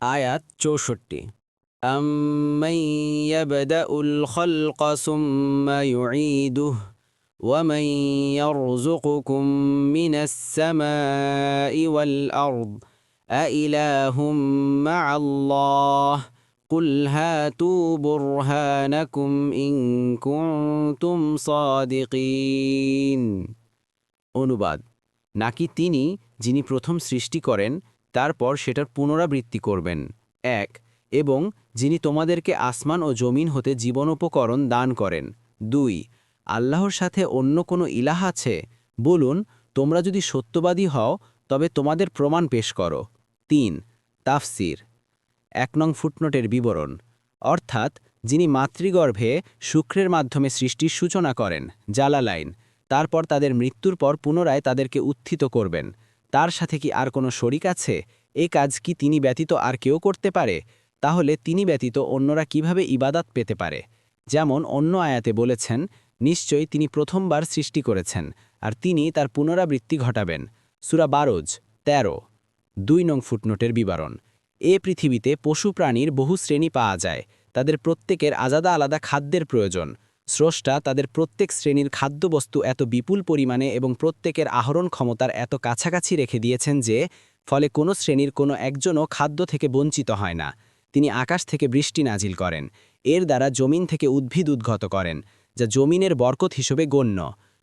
আয়াত চৌষট্টি أمن يبدأ الخلق ثم يعيده ومن يرزقكم من السماء والأرض أإله مع الله قل هاتوا برهانكم إن كنتم صادقين অনুবাদ নাকি তিনি যিনি প্রথম সৃষ্টি করেন তারপর সেটার পুনরাবৃত্তি করবেন। এক, এবং যিনি তোমাদেরকে আসমান ও জমিন হতে জীবনোপকরণ দান করেন। দুই, আল্লাহর সাথে অন্য কোনো ইলাহ আছে? বলুন, তোমরা যদি সত্যবাদী হও, তবে তোমাদের প্রমাণ পেশ করো। তিন, তাফসির। এক নং ফুটনোটের বিবরণ। অর্থাৎ, যিনি মাতৃগর্ভে শুক্রের মাধ্যমে সৃষ্টির সূচনা করেন, জালালাইন, তারপর তাদের মৃত্যুর পর পুনরায় তাদেরকে উত্থিত করবেন। তার সাথে কি আর কোনো শরিক আছে? এ কাজ কি তিনি ব্যতীত আর কেউ করতে পারে? তাহলে তিনি ব্যতীত অন্যরা কীভাবে ইবাদাত পেতে পারে? যেমন অন্য আয়াতে বলেছেন, নিশ্চয়ই তিনি প্রথমবার সৃষ্টি করেছেন, আর তিনি তার পুনরাবৃত্তি ঘটাবেন। সুরা বারোজ ১৩ দুই নং ফুটনোটের বিবরণ। এ পৃথিবীতে পশু প্রাণীর বহু শ্রেণি পাওয়া যায়। তাদের প্রত্যেকের আলাদা আলাদা খাদ্যের প্রয়োজন। স্রষ্টা তাদের প্রত্যেক শ্রেণির খাদ্যবস্তু এত বিপুল পরিমাণে এবং প্রত্যেকের আহরণ ক্ষমতার এত কাছাকাছি রেখে দিয়েছেন যে, ফলে কোনো শ্রেণির কোনো একজনও খাদ্য থেকে বঞ্চিত হয় না। তিনি আকাশ থেকে বৃষ্টি নাজিল করেন। এর দ্বারা জমিন থেকে উদ্ভিদ উদ্গত করেন, যা জমিনের বরকত হিসেবে গণ্য।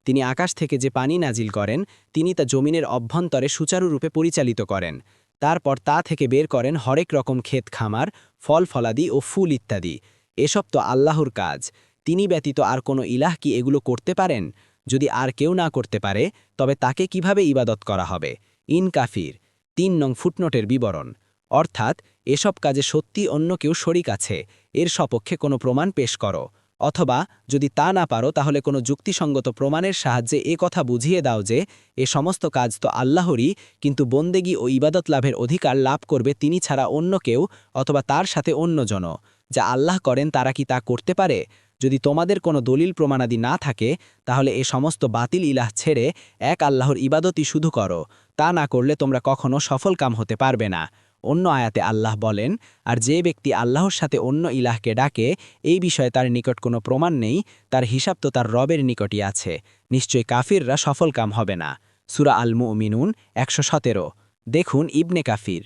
তিনি আকাশ থেকে যে পানি নাজিল করেন, তিনি তা জমিনের অভ্যন্তরে সুচারুরূপে পরিচালিত করেন। তারপর তা থেকে বের করেন হরেক রকম ক্ষেত খামার, ফল ফলাদি ও ফুল ইত্যাদি। এসব তো আল্লাহর কাজ। তিনি ব্যতীত আর কোনো ইলাহ কি এগুলো করতে পারেন? যদি আর কেউ না করতে পারে, তবে তাকে কীভাবে ইবাদত করা হবে? ইন কাফির। তিন নং ফুটনোটের বিবরণ। অর্থাৎ, এসব কাজে সত্যি অন্য কেউ শরিক আছে, এর সপক্ষে কোনো প্রমাণ পেশ করো। অথবা, যদি তা না পারো, তাহলে কোনো যুক্তিসঙ্গত প্রমাণের সাহায্যে এ কথা বুঝিয়ে দাও যে, এ সমস্ত কাজ তো আল্লাহরই, কিন্তু বন্দেগী ও ইবাদত লাভের অধিকার লাভ করবে তিনি ছাড়া অন্য কেউ, অথবা তার সাথে অন্যজন যা আল্লাহ করেন, তারা কি তা করতে পারে? যদি তোমাদের কোনো দলিল প্রমাণাদি না থাকে, তাহলে এ সমস্ত বাতিল ইলাহ ছেড়ে এক আল্লাহর ইবাদতই শুধু করো। তা না করলে তোমরা কখনো সফল কাম হতে পারবে না। অন্য আয়াতে আল্লাহ বলেন, আর যে ব্যক্তি আল্লাহর সাথে অন্য ইলাহকে ডাকে, এই বিষয়ে তার নিকট কোনো প্রমাণ নেই, তার হিসাব তো তার রবের নিকটই আছে। নিশ্চয়ই কাফিররা সফল কাম হবে না। সুরা আল মুমিনুন একশো সতেরো। দেখুন ইবনে কাফির।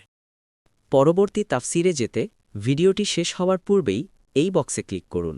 পরবর্তী তাফসিরে যেতে ভিডিওটি শেষ হওয়ার পূর্বেই এই বক্সে ক্লিক করুন।